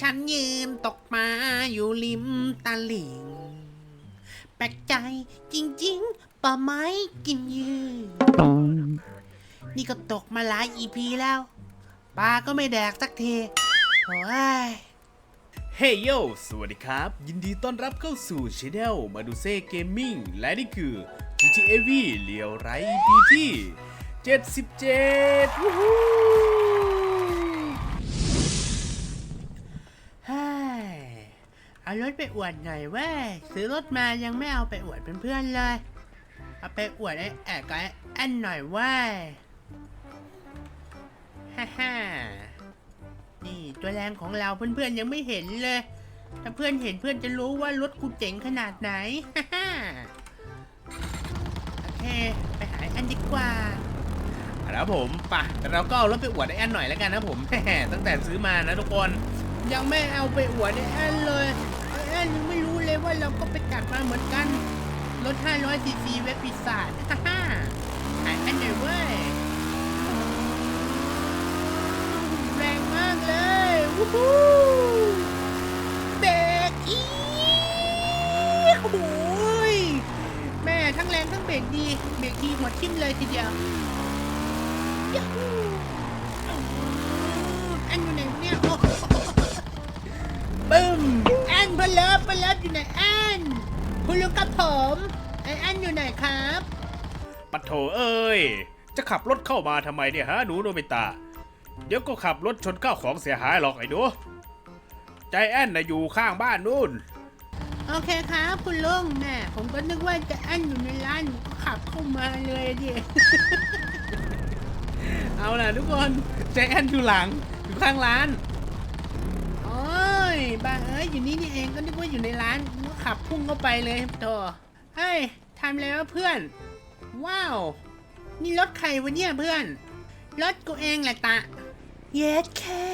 ฉันยืนตกปลาอยู่ริมตลิ่ง แปลกใจจริงๆปลาไม้กินเหยืนนี่ก็ตกมาหลายอีพีแล้ว ปลาก็ไม่แดกสักทีโอ้ย เฮ้ยโย สวัสดีครับ ยินดีต้อนรับเข้าสู่ช anel มาดูเซ่เกมมิ่งและนี่คือ GTA V เลียวไร EP ที่ 77วู้ฮู้ารถไปอวดหน่อยเว้ยซื้อรถมายังไม่เอาไปอวดเพื่อนๆเลย เอาไปอวดไอ้แอกกับไอ้แอนหน่อยเว้ยฮ่าฮ่านี่ตัวแรงของเราเพื่อนๆยังไม่เห็นเลย ถ้าเพื่อนเห็นเพื่อนจะรู้ว่ารถกูเจ๋งขนาดไหนฮ่าฮ่าโอเค ไปหาไอ้แอนดีกว่า ครับผมป่ะแต่เราก็เอารถไปอวดไอแอนหน่อยแล้วกันนะผม ตั้งแต่ซื้อมานะทุกคน ยังไม่เอาไปอวดไอ้แอนเลย เลยว่าเราก็ไปจัดมาเหมือนกันรถ500ซีซีเว็บปีศาจฮ่าฮ่าไอ้แอนหน่อยเว้ย แรงมากเลย วู้ฮู้เบรกอีโอ้ยแม่ทั้งแรงทั้งเบรกดี เบรกทีหัวทิ่มเลยทีเดียวยัฮูแอนอยู่ไหนเนี่ยโอ้ เพนเลิฟเพนเลิฟอยู่ไหนแอนคุณลุงกับผมไอแอนอยู่ไหนครับปัดโถเอ้ย จะขับรถเข้ามาทำไมเนี่ยฮะหนูโนบิตะเดี๋ยวก็ขับรถชนข้าวของเสียหายหรอกไอ้หนูใจแอนนะอยู่ข้างบ้านนู่น โอเคครับ คุณลุงแม่ผมก็นึกว่าจะแอนอยู่ในร้านผมก็ขับเข้ามาเลยดิ เอาล่ะทุกคนใจแอนอยู่หลังอยู่ข้างร้านโอ้ย บ้าเอ้ยอยู่นี่นี่เองก็นึกว่าอยู่ในร้านก็ขับพุ่งเข้าไปเลยโธ่เฮ้ยทำอะไรวะเพื่อน ว้าว นี่รถใครวะเนี่ยเพื่อน รถกูเองแหละตะ เย็ดแค่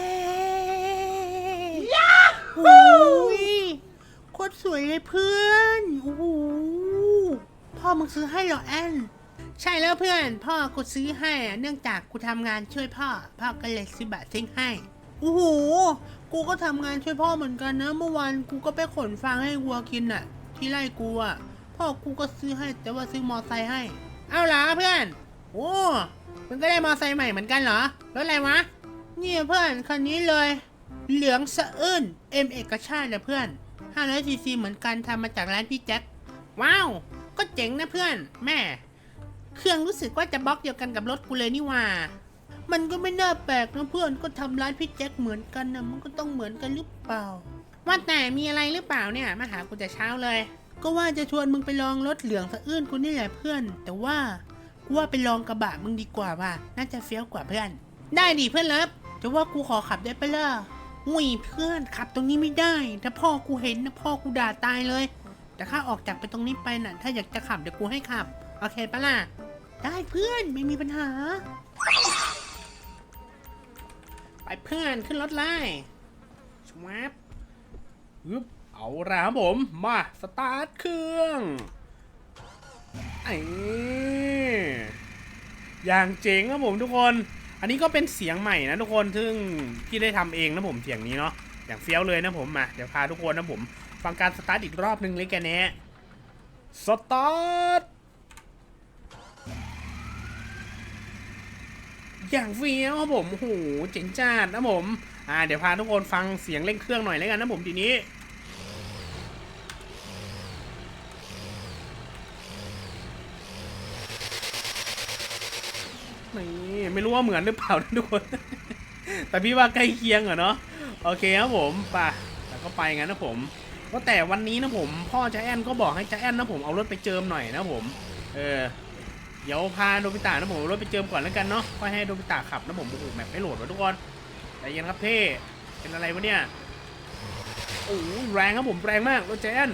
ยาฮูโคตรสวยเลยเพื่อนโอ้โหพ่อมึงซื้อให้เหรอแอนใช่แล้วเพื่อน พ่อกูซื้อให้อะเนื่องจากกูทำงานช่วยพ่อ พ่อก็เลยซื้อบัตรซิ่งให้ โอ้โห กูก็ทำงานช่วยพ่อเหมือนกันนะ เมื่อวานกูก็ไปขนฟางให้วัวกินน่ะ ที่ไร่กูอะ พ่อกูก็ซื้อให้แต่ว่าซื้อมอไซค์ให้ เอาเหรอเพื่อน โอ้มึงก็ได้มอไซค์ใหม่เหมือนกันเหรอ รถอะไรวะ เนี่ยเพื่อนคันนี้เลย เหลืองสะอื้นเอ็มเอกชาตินะเพื่อน500ซีซีเหมือนกันทำมาจากร้านพี่แจ็ค ว้าว ก็เจ๋งนะเพื่อน แม่ เครื่องรู้สึกว่าจะบล็อกเดียวกันกับรถกูเลยนี่หว่า มันก็ไม่น่าแปลกนะเพื่อนก็ทำร้านพี่แจ็คเหมือนกันนะมันก็ต้องเหมือนกันหรือเปล่า ว่าแต่มีอะไรหรือเปล่าเนี่ยมาหากูแต่เช้าเลย ก็ว่าจะชวนมึงไปลองรถเหลืองสะอื้นกูนี่แหละเพื่อน แต่ว่ากูว่าไปลองกระบะมึงดีกว่าว่ะน่าจะเฟี้ยวกว่าเพื่อน ได้ดิเพื่อนเลิฟจะว่ากูขอขับได้ปะล่ะอุ้ยเพื่อนขับตรงนี้ไม่ได้ ถ้าพ่อกูเห็นนะพ่อกูด่าตายเลย แต่ข้าออกจากไปตรงนี้ไปน่ะ ถ้าอยากจะขับเดี๋ยวกูให้ขับ โอเคปะล่ะ ได้เพื่อนไม่มีปัญหา พื่อนขึ้นรถไล่ชวับฮึบเอาละครับผม มา สตาร์ทเครื่องไอ้อย่างเจ๋งครับผมทุกคน อันนี้ก็เป็นเสียงใหม่นะทุกคน ซึ่งพี่ได้ทำเองนะผมเสียงนี้เนาะ อย่างเฟี้ยวเลยนะผมมา เดี๋ยวพาทุกคนนะผม ฟังการสตาร์ทอีกรอบหนึ่งเลยแกเนี้สตาร์ท อย่างเฟี้ยวครับผมโอ้โหเจ๋งจ้าดนะผมอ่าเดี๋ยวพาทุกคนฟังเสียงเร่งเครื่องหน่อยแล้วกันนะผมทีนี้นี่ไม่รู้ว่าเหมือนหรือเปล่านะทุกคน แต่พี่ว่าใกล้เคียงเหรอเนาะโอเคครับผมไป่ะแล้วก็ไปงั้นนะผมว่าแต่วันนี้นะผม พ่อจะแอนก็บอกให้จะแอนนะผมเอารถไปเจิมหน่อยนะผม เออ ดี๋ยวพาโดบิตะนะผมรถไปเจิมก่อนแล้วกันเนาะค่อยให้โดบิตะขับนะผมโอ้โหแมปไม่โหลดวะทุกคนใจเย็นครับเพ่เป็นอะไรวะเนี่ยโอ้แรงครับผมแรงมากรถแจน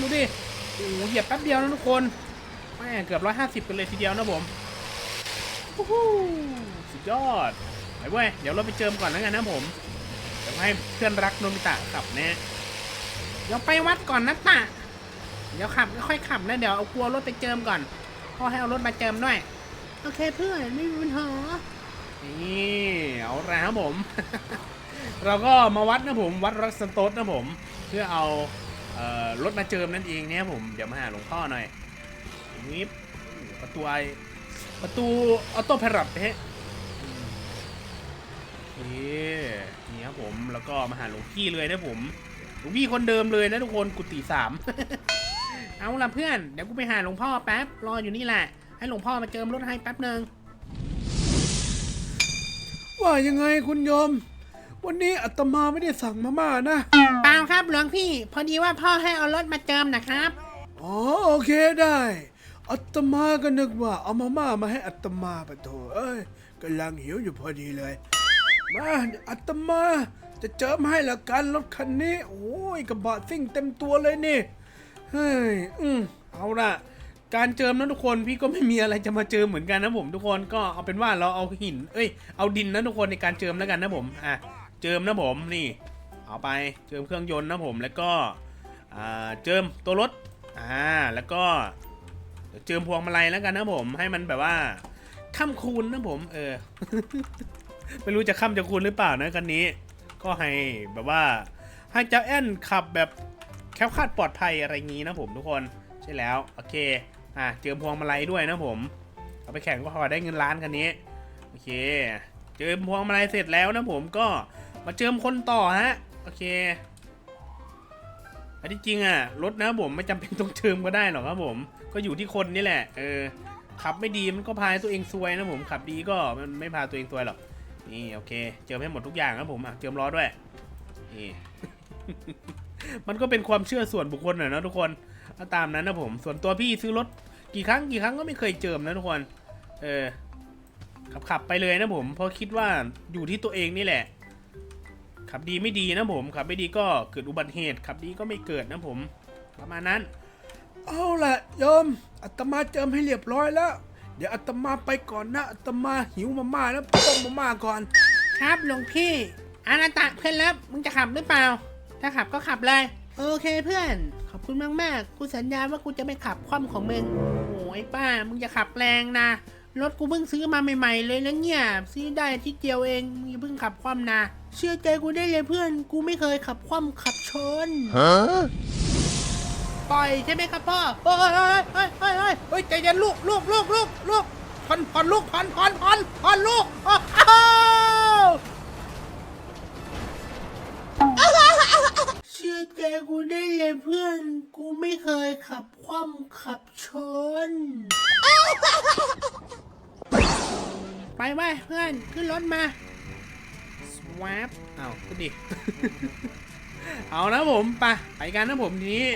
ดูดิโอ้เหยียบแป๊บเดียวนะทุกคนแม่เกือบร้อยห้าสิบกันเลยทีเดียวนะผมสุดยอดไปเว้ยเดี๋ยวเราไปเจิมก่อนแล้วกันนะผมเดี๋ยวให้เพื่อนรักโนมิตะขับแนะเดี๋ยวไปวัดก่อนนะตะ เดี๋ยวขับค่อยๆขับนะเดี๋ยวเอากลัวรถไปเจิมก่อนพ่อให้เอารถมาเจิมด้วย โอเคเพื่อนไม่มีปัญหานี่เอาละครับผม เราก็มาวัดนะผมวัดรัสโตสนะผม เพื่อเอาเอ่อรถมาเจิมนั่นเองเนี่ยผมเดี๋ยวมาหาหลวงพ่อหน่อยนิบประตูไอประตูออโต้พารับเฮ้นี่นี่ครับผมแล้วก็มาหาหลวงพี่เลยนะผมหลวงพี่คนเดิมเลยนะทุกคนกุฏิสาม เอาละเพื่อน เดี๋ยวกูไปหาหลวงพ่อแป๊บ รออยู่นี่แหละ ให้หลวงพ่อมาเจิมรถให้แป๊บหนึ่งว่ายังไงคุณโยม วันนี้อาตมาไม่ได้สั่งมาม่านะ เปล่าครับหลวงพี่ พอดีว่าพ่อให้เอารถมาเจิมนะครับ อ๋อโอเคได้อาตมาก็นึกว่าเอามาม่ามาให้อาตมาปะโถเอ้ยกำลังหิวอยู่พอดีเลย มาเดี๋ยวอาตมาจะเจิมให้ละกันรถคันนี้ โอ้ยกระบะซิ่งเต็มตัวเลยนี่ เฮ้ย อืมเอาละการเจิมนะทุกคนพี่ก็ไม่มีอะไรจะมาเจิมเหมือนกันนะผมทุกคนก็เอาเป็นว่าเราเอาหิน เอ้ย เอาดินนะทุกคนในการเจิมแล้วกันนะผม อะ เจิมนะผมนี่ เอาไปเจิมเครื่องยนต์นะผมแล้วก็อ่าเจิมตัวรถ อ่า แล้วก็เจิมพวงมาลัยแล้วกันนะผม ให้มันแบบว่าค่ำคูณนะผม เออ ไม่รู้จะค่ำจะคูณหรือเปล่านะคันนี้ ก็ให้แบบว่าให้เจ้าแอนขับแบบ แคล้วคลาดปลอดภัยอะไรงี้นะผมทุกคนใช่แล้วโอเคอะเจิมพวงมาลัยด้วยนะผม เอาไปแข่งก็พอได้เงินล้านคันนี้โอเค เจิมพวงมาลัยเสร็จแล้วนะผมก็มาเจิมคนต่อฮะโอเคอันที่จริงอะรถนะผมไม่จำเป็นต้องเจิมก็ได้หรอกครับผม ก็อยู่ที่คนนี่แหละเออขับไม่ดีมันก็พาตัวเองซวยนะผมขับดีก็มันไม่พาตัวเองซวยหรอกนี่โอเค เจิมให้หมดทุกอย่างครับผมเจิมล้อด้วยนี่ มันก็เป็นความเชื่อส่วนบุคคลหน่อยนะทุกคนาตามนั้นนะผม ส่วนตัวพี่ซื้อรถกี่ครั้งกี่ครั้งก็ไม่เคยเจิมนะทุกคน เออ ขับขับไปเลยนะผม เพราะคิดว่าอยู่ที่ตัวเองนี่แหละ ขับดีไม่ดีนะผมขับไม่ดีก็เกิดอุบัติเหตุ ขับดีก็ไม่เกิดนะผม ประมาณนั้น เอาละโยมอาตมาเจิมให้เรียบร้อยแล้ว เดี๋ยวอาตมาไปก่อนนะอาตมาหิวมาม่าแล้วต้มมาม่าก่อน ครับหลวงพี่อานาตะเพื่อนรับมึงจะขับหรือเปล่า ถ้าขับก็ขับเลย โอเคเพื่อน ขอบคุณมากๆ กูสัญญาว่ากูจะไม่ขับคว่ำของมึง โอ้ยป้า มึงจะขับแรงนะ รถกูเพิ่งซื้อมาใหม่ๆ เลยนะเนี่ย ซื้อได้อาที่เดียวเอง มึงอย่าเพิ่งขับคว่ำนะ เชื่อใจกูได้เลยเพื่อน กูไม่เคยขับคว่ำขับชนปล่อยใช่ไหมครับพ่อเฮ้ยเฮ้ยเฮ้ยเฮ้ยเฮ้ยเฮ้ยใจเย็นลูกลูกลูกลูกลูกผ่อนผ่อนลูกผ่อนผ่อนผ่อนผ่อนลูกอ้าวเชื่อใจกูได้เลยเพื่อน กูไม่เคยขับคว่ำขับชน ไปไว้เพื่อนขึ้นรถมา สวปเอาขึ้นดิ เอานะผมไปไปกันนะผมทีนี้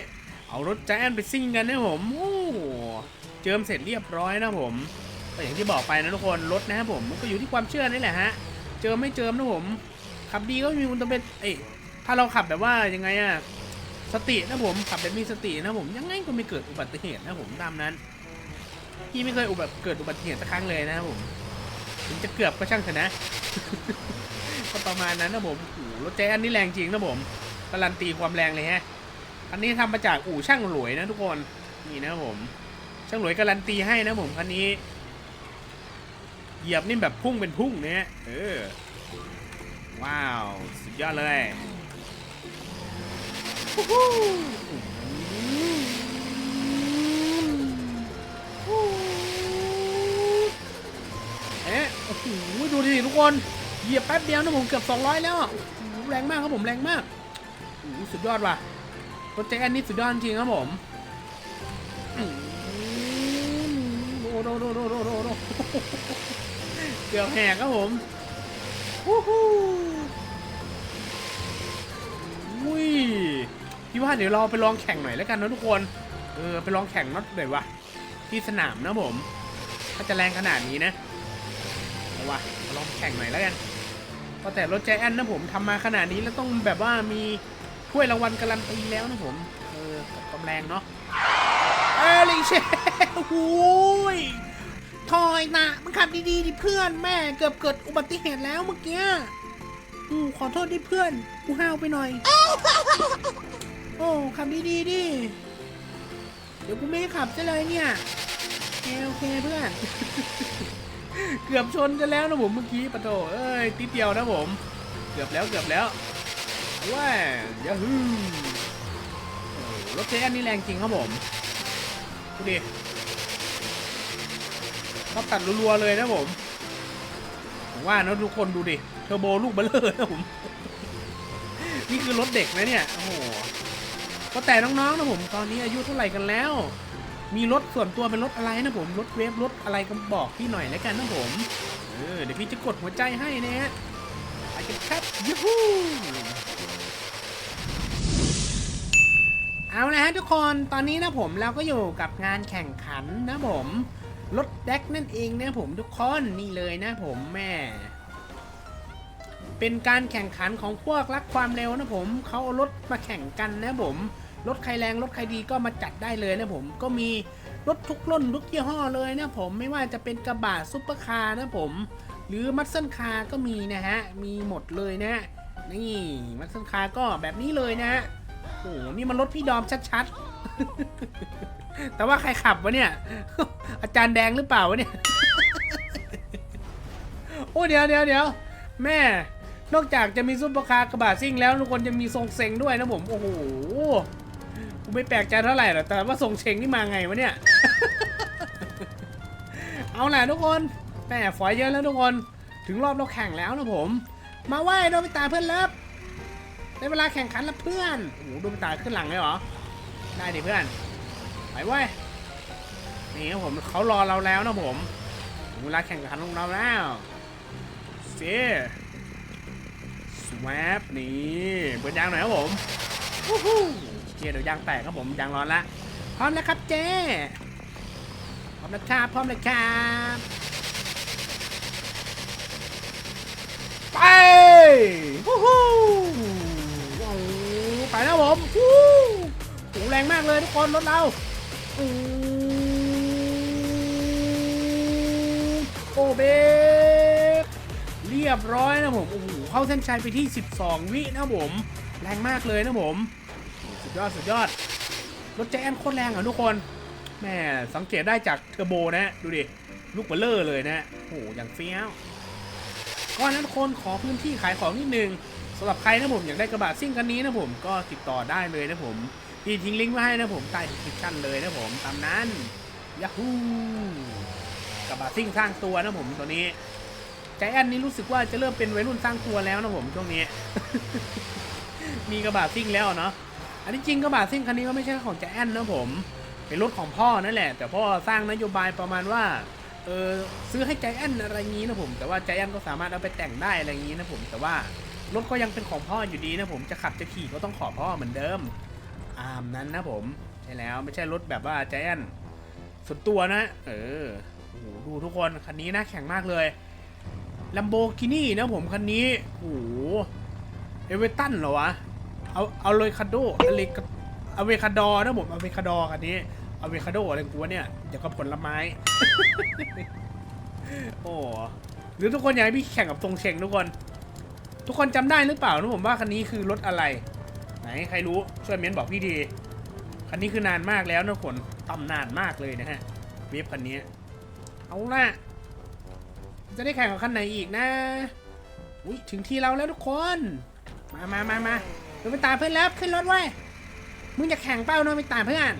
เอารถแจ๊นไปซิ่งกันนะผมโอ้เจิมเสร็จเรียบร้อยนะผมก็อย่างที่บอกไปนะทุกคนรถนะครับผมมันก็อยู่ที่ความเชื่อนี่แหละฮะ เจิมไม่เจิมนะผมขับดีก็มีคุณต้องเป็นเอ้ ถ้าเราขับแบบว่ายังไงอะสตินะผมขับแบบมีสตินะผมยังไงก็ไม่เกิดอุบัติเหตุนะผมตามนั้นพี่ไม่เคยอุบัติเกิดอุบัติเหตุสักครั้งเลยนะผมถึงจะเกือบก็ช่างเถอะนะก็ประมาณนั้นนะผมโอ้รถแจ๊อันนี้แรงจริงนะผมการันตีความแรงเลยฮะอันนี้ทำมาจากอู่ช่างหลวยนะทุกคนนี่นะผม ช่างหลวยการันตีให้นะผมคันนี้ เหยียบนี่แบบพุ่งเป็นพุ่งเนี่ยเออว้าว สุดยอดเลย เอ๊ะโอ้โหดูดิทุกคน เหยียบแป๊บเดียวนะผมเกือบ 200 แล้วอะโอ้โหแรงมากครับผมแรงมากสุดยอดว่ะรถแจ็คอันนี้สุดยอดจริงครับผมอืมโดโดโดโดโดโดเกือบแหกครับผมวู้ฮู้ พี่ว่าเดี๋ยวเราไปลองแข่งหน่อยแล้วกันนะทุกคน เออไปลองแข่งน็อตหน่อยวะที่สนามนะผม ถ้าจะแรงขนาดนี้นะเอาวะมาลองแข่งหน่อยแล้วกันก็แต่รถใจแอนนะผมทำมาขนาดนี้แล้วต้องแบบว่ามีถ้วยรางวัลการันตีแล้วนะผม เออกับความแรงเนาะเอลิเชโอ้ยถอยนะมึงขับดีๆดิเพื่อนแม่เกือบเกิดอุบัติเหตุแล้วเมื่อกี้ อืมขอโทษดิเพื่อน กูห้าวไปหน่อย โอ้ขับดีๆดิ เดี๋ยวกูไม่ขับซะเลยเนี่ยโอเคโอเคเพื่อน เกือบชนกันแล้วนะผมเมื่อกี้ปะโถเอ้ยติดเดียวนะผม เกือบแล้วเกือบแล้วว้ายาฮูรถเจอันนี่แรงจริงครับผมดูดิเขาตัดรัวๆเลยนะผมผมว่านะทุกคนดูดิ เทอร์โบลูกเบลเลอร์นะผม นี่คือรถเด็กนะเนี่ย โอ้โห ก็แต่น้องๆนะผมตอนนี้อายุเท่าไหร่กันแล้ว มีรถส่วนตัวเป็นรถอะไรนะผมรถเวฟรถอะไรก็บอกพี่หน่อยแล้วกันนะผมเออเดี๋ยวพี่จะกดหัวใจให้นะฮะไปกันครับยูฮูเอาละฮะทุกคนตอนนี้นะผมเราก็อยู่กับงานแข่งขันนะผมรถแดกนั่นเองนะผมทุกคนนี่เลยนะผมแม่เป็นการแข่งขันของพวกรักความเร็วนะผมเขาเอารถมาแข่งกันนะผม รถใครแรงรถใครดีก็มาจัดได้เลยนะผมก็มีรถทุกรุ่นทุกยี่ห้อเลยนะผมไม่ว่าจะเป็นกระบะซุปเปอร์คาร์นะผม หรือมัตเซิลคาร์ก็มีนะฮะ มีหมดเลยนะฮะนี่มัตเซิลคาร์ก็แบบนี้เลยนะฮะโอ้โหนี่มันรถพี่ดอมชัดๆ แต่ว่าใครขับวะเนี่ย อาจารย์แดงหรือเปล่าวะเนี่ย โอ้เดี๋ยวเดี๋ยวเดี๋ยวแม่ นอกจากจะมีซุปเปอร์คาร์กระบะซิ่งแล้วทุกคนยังมีทรงเซ็งด้วยนะผม โอ้โห กูไม่แปลกใจเท่าไหร่หรอกแต่ว่าทรงเชงนี่มาไงวะเนี่ย เอาแหละทุกคนแม่ฝอยเยอะแล้วทุกคน ถึงรอบเราแข่งแล้วนะผม มาไหว้โดมิตาเพื่อนเลิฟได้เวลาแข่งขันแล้วเพื่อนโอ้โหโดมิตาขึ้นหลังเลยเหรอ ได้ดิเพื่อน ไปเว้นี่ครับผมเขารอเราแล้วนะผมเวลาแข่งขันของเราแล้วเสียสวปนี่เปิดยางหน่อยครับผมวู้ฮู้ เจ๊เดี๋ยวยางแตกครับผมยางร้อนละพร้อมแล้วครับเจ๊พร้อมแล้วครับพร้อมแล้วครับไปวู้ฮู้ไปแล้วผมวู้โหแรงมากเลยทุกคนรถเราอู้โอเบกเรียบร้อยนะผมโอ้โหเข้าเส้นชัยไปที่ 12 วินะผม แรงมากเลยนะผม ยอดสุดยอด รถแจนโคตรแรงอะทุกคนแม่สังเกตได้จากเทอร์โบนะ ดูดิ ลูกเบลเลอร์เลยนะโอ้โหอย่างเฟี้ยวก่อนนั้นคนขอพื้นที่ขายของนิดนึงสำหรับใครนะผมอยากได้กระบะซิ่งคันนี้นะผมก็ติดต่อได้เลยนะผมพี่ทิ้งลิงก์ไว้ให้นะผมใต้ดีสคริปชั่นเลยนะผมตามนั้นยาฮูกระบะซิ่งสร้างตัวนะผมตัวนี้ใจแอนนี่รู้สึกว่าจะเริ่มเป็นวัยรุ่นสร้างตัวแล้วนะผมช่วงนี้ มีกระบะซิ่งแล้วเนาะ อันที่จริงกระบะซิ่งคันนี้ก็ไม่ใช่ของใจแอนนะผม เป็นรถของพ่อนั่นแหละ แต่พ่อสร้างนโยบายประมาณว่าเออซื้อให้ใจแอนอะไรงี้นะผม แต่ว่าใจแอนก็สามารถเอาไปแต่งได้อะไรงี้นะผม แต่ว่ารถก็ยังเป็นของพ่ออยู่ดีนะผมจะขับจะขี่ก็ต้องขอพ่อเหมือนเดิมอามนั้นนะผมใช่แล้วไม่ใช่รถแบบว่าใจแอนส่วนตัวนะ เออโอ้โหดูทุกคนคันนี้น่าแข่งมากเลยลัมโบกินี่นะผมคันนี้โอ้โหเอเวอเรตันเหรอวะ เอาเอาเลยคาโดอะไรกอเวคาดอนะผมอเวคาดอคันนี้อเวคาโดอะไรกูวะเนี่ยเดี๋ยวกับผลไม้ โอ้หรือทุกคนอยากให้พี่แข่งกับทรงเชงทุกคน ทุกคนจำได้หรือเปล่านะผมว่าคันนี้คือรถอะไร ไหนใครรู้ช่วยเม้นบอกพี่ดีคันนี้คือนานมากแล้วนะคนตำนานมากเลยนะฮะเวฟคันนี้เอาละจะได้แข่งกับคันไหนอีกนะอุ้ยถึงที่เราแล้วทุกคน มามามามา โนบิตาเพื่อนแล้วขึ้นรถไว้ยมึงจะแข่งเป้าโนบิตาเพื่อน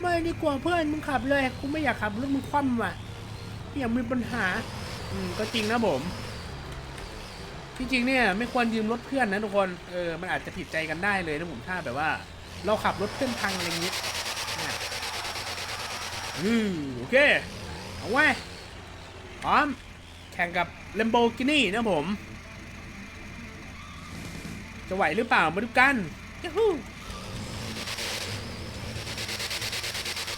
ไม่ดีกว่าเพื่อนมึงขับเลยกูไม่อยากขับรถมึงคว่ำว่ะอย่ามีปัญหา อืมก็จริงนะผมที่จริงเนี่ยไม่ควรยืมรถเพื่อนนะทุกคน เออ มันอาจจะผิดใจกันได้เลยนะผมถ้าแบบว่า เราขับรถเพื่อนพังอะไรอย่างงี้อะอืมโอเค เอาไว้พร้อม แข่งกับ Lamborghini นะผม จะไหวหรือเปล่ามาดูกันยูฮู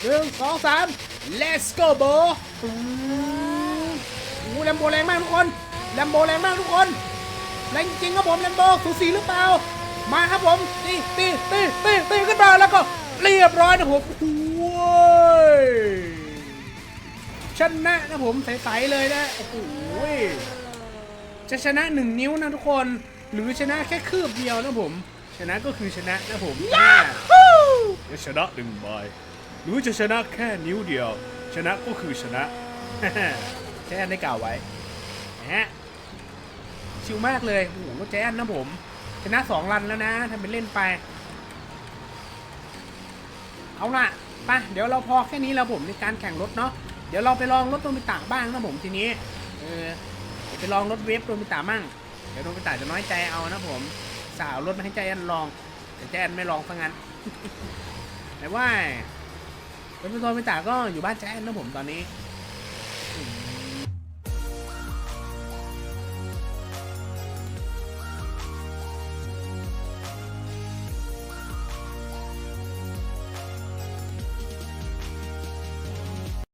หนึ่งสองสาม let's go bro โอ้โหแลมโบแรงมากทุกคนแลมโบแรงมากทุกคนแรงจริงครับผมแลมโบสูสีหรือเปล่า มาครับผมตีตีตีตีตีขึ้นมาแล้วก็เรียบร้อยนะผมโอ้ยชนะนะผมใสๆเลยนะโอ้โหจะชนะหนึ่งนิ้วนะทุกคน หรือชนะแค่คืบเดียวนะผม ชนะก็คือชนะนะผมจะชนะหนึ่งใบหรือจะชนะแค่นิ้วเดียว ชนะก็คือชนะแจแอนได้กล่าวไว้นะฮะชิลมากเลยโอ้โหรถแจแอนนะผม ชนะสองรันแล้วนะทำเป็นเล่นไป เอาล่ะไปเดี๋ยวเราพอแค่นี้แล้วผมในการแข่งรถเนาะเดี๋ยวเราไปลองรถโดมิตะบ้างนะผมทีนี้เออเดี๋ยวไปลองรถเวฟโดมิตะมั่ง เดี๋ยวโดมิตะจะน้อยใจเอานะผม สาวรถมาให้ใจแอนลอง แต่ใจแอนไม่ลองซะงั้น แต่ว่ารถโดมิตะก็อยู่บ้านใจแอนนะผมตอนนี้